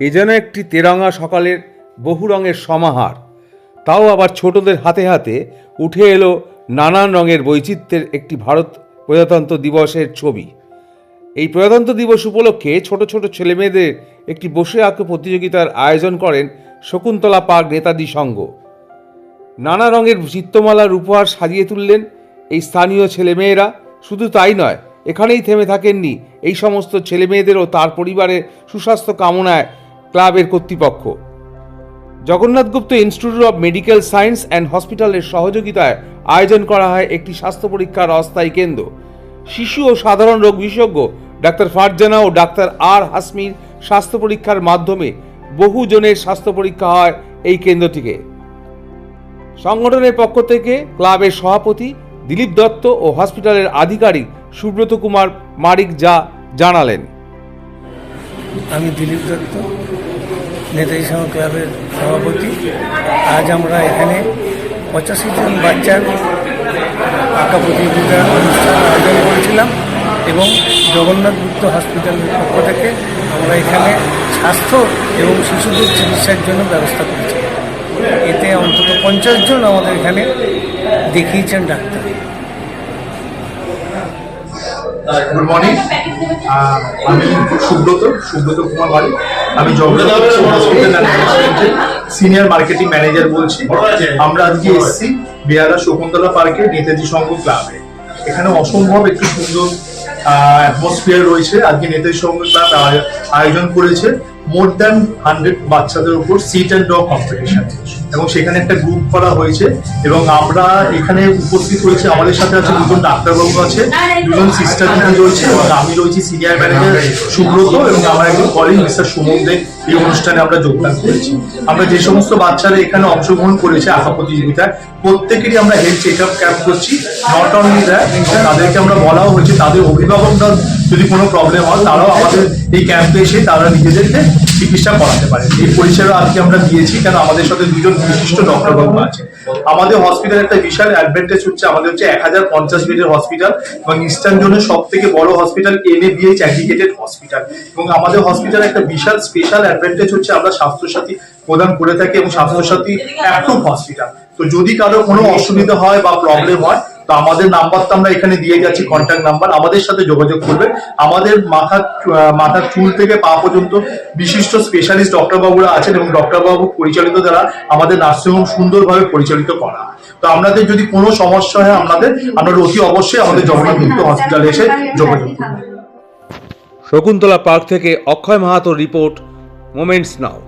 এ যেন একটি তেরঙা সকালের বহু রঙের সমাহার। তাও আবার ছোটদের হাতে হাতে উঠে এলো নানান রঙের বৈচিত্র্যের একটি ভারত প্রজাতন্ত্র দিবসের ছবি। এই প্রজাতন্ত্র দিবস উপলক্ষে ছোট ছোট ছেলেমেয়েদের একটি বসে আঁকো প্রতিযোগিতার আয়োজন করেন শকুন্তলা পার্ক নেতাজি সংঘ। নানা রঙের চিত্রমালার উপহার সাজিয়ে তুললেন এই স্থানীয় ছেলেমেয়েরা। শুধু তাই নয়, এখানেই থেমে থাকেননি এই সমস্ত ছেলেমেয়েদের ও তার পরিবারের সুস্বাস্থ্য কামনায় ক্লাবের কর্তৃপক্ষ। Jagannath Gupta institute of medical science and হসপিটালের সহযোগিতায় আয়োজন করা হয় একটি স্বাস্থ্য পরীক্ষার অস্থায়ী কেন্দ্র। শিশু ও সাধারণ রোগ বিশেষজ্ঞ ডাক্তার ফারজানা ও ডাক্তার আর হাসমির স্বাস্থ্য পরীক্ষার মাধ্যমে বহু জনের স্বাস্থ্য পরীক্ষা হয় এই কেন্দ্রটিকে। সংগঠনের পক্ষ থেকে ক্লাবের সভাপতি দিলীপ দত্ত ও হসপিটালের আধিকারিক সুব্রত কুমার মারিক যা জানালেন। আমি দিলীপ দত্ত। নেতাজি সংঘ ক্লাবের সভাপতি। আজ আমরা এখানে পঁচাশি জন বাচ্চার আঁকা প্রতিযোগিতা অনুষ্ঠান আয়োজন করেছিলাম এবং জগন্নাথ গুপ্ত হসপিটালের পক্ষ থেকে আমরা এখানে স্বাস্থ্য এবং শিশুদের চিকিৎসার জন্য ব্যবস্থা করেছি। এতে অন্তত পঞ্চাশ জন আমাদের এখানে দেখিয়েছেন ডাক্তার। গুড মর্নিং আমি সুব্রত সুব্রত কুমার বাড়ি। আমি সিনিয়র মার্কেটিং ম্যানেজার বলছি। আমরা আজকে এসেছি বেহালা শকুন্তলা পার্কে নেতাজি সংঘ ক্লাবে। এখানে অসম্ভব একটি সুন্দর অ্যাটমসফিয়ার রয়েছে। আজকে নেতাজি সংঘ ক্লাব আয়োজন করেছে। মোর দ্যান হান্ড্রেড বাচ্চাদের উপর সিট অ্যান্ড ডগ কম্পিটিশন এবং সেখানে একটা গ্রুপ করা হয়েছে এবং আমরা এখানে উপস্থিত হয়েছে। আমাদের সাথে আছে দুজন ডাক্তারবাবু আছে, দুজন সিস্টার রয়েছে এবং আমি রয়েছি সিনিয়র ম্যানেজার সুব্রত এবং আমার একজন কলিগ মিস্টার সুমন দে। এই অনুষ্ঠানে আমরা যোগদান করেছি। আমরা যে সমস্ত বাচ্চারা এখানে অংশগ্রহণ করেছে আঁকা প্রতিযোগিতায়, প্রত্যেকেরই আমরা হেলথ চেক আপ ক্যাম্প করছি নট অনলি দ্যাট তাদেরকে আমরা বলাও হয়েছে, তাদের অভিভাবকরা যদি কোনো প্রবলেম হয়, তারাও আমাদের এই ক্যাম্পে এসে তারা নিজেদেরকে চিকিৎসা করাতে পারে। এই পরিষেবা আজকে আমরা দিয়েছি, কেন আমাদের সাথে দুজন বিশিষ্ট ডক্টরবাবু আছে। আমাদের হসপিটাল একটা বিশাল অ্যাডভান্টেজ হচ্ছে, আমাদের হচ্ছে এক হাজার পঞ্চাশ বেডের হসপিটাল এবং ইস্টার্ন জোনের সব থেকে বড় hospital M A BH aggregated hospital এবং আমাদের হসপিটাল একটা বিশাল স্পেশাল অ্যাডভান্টেজ হচ্ছে, আমরা স্বাস্থ্যসাথী প্রদান করে থাকি এবং স্বাস্থ্যসাথী অ্যাপ্রুভ হসপিটাল তো যদি কারও কোনো অসুবিধা হয় বা প্রবলেম হয় তো আমাদের নাম্বার তো আমরা এখানে দিয়ে যাচ্ছি কন্ট্যাক্ট নাম্বার। আমাদের সাথে যোগাযোগ করবে। আমাদের মাথা মাথার চুল থেকে পা পর্যন্ত বিশিষ্ট স্পেশালিস্ট ডক্টর বাবুরা আছেন এবং ডক্টর বাবু পরিচালিত দ্বারা আমাদের নার্সিংহোম সুন্দরভাবে পরিচালিত করা তো আপনাদের যদি কোনো সমস্যা হয়, আপনাদের, আপনারা অতি অবশ্যই আমাদের জগন্নাথ গুপ্ত হসপিটালে এসে যোগাযোগ করবেন শকুন্তলা পার্ক থেকে অক্ষয় মাহাতোর রিপোর্ট, মোমেন্টস নাও।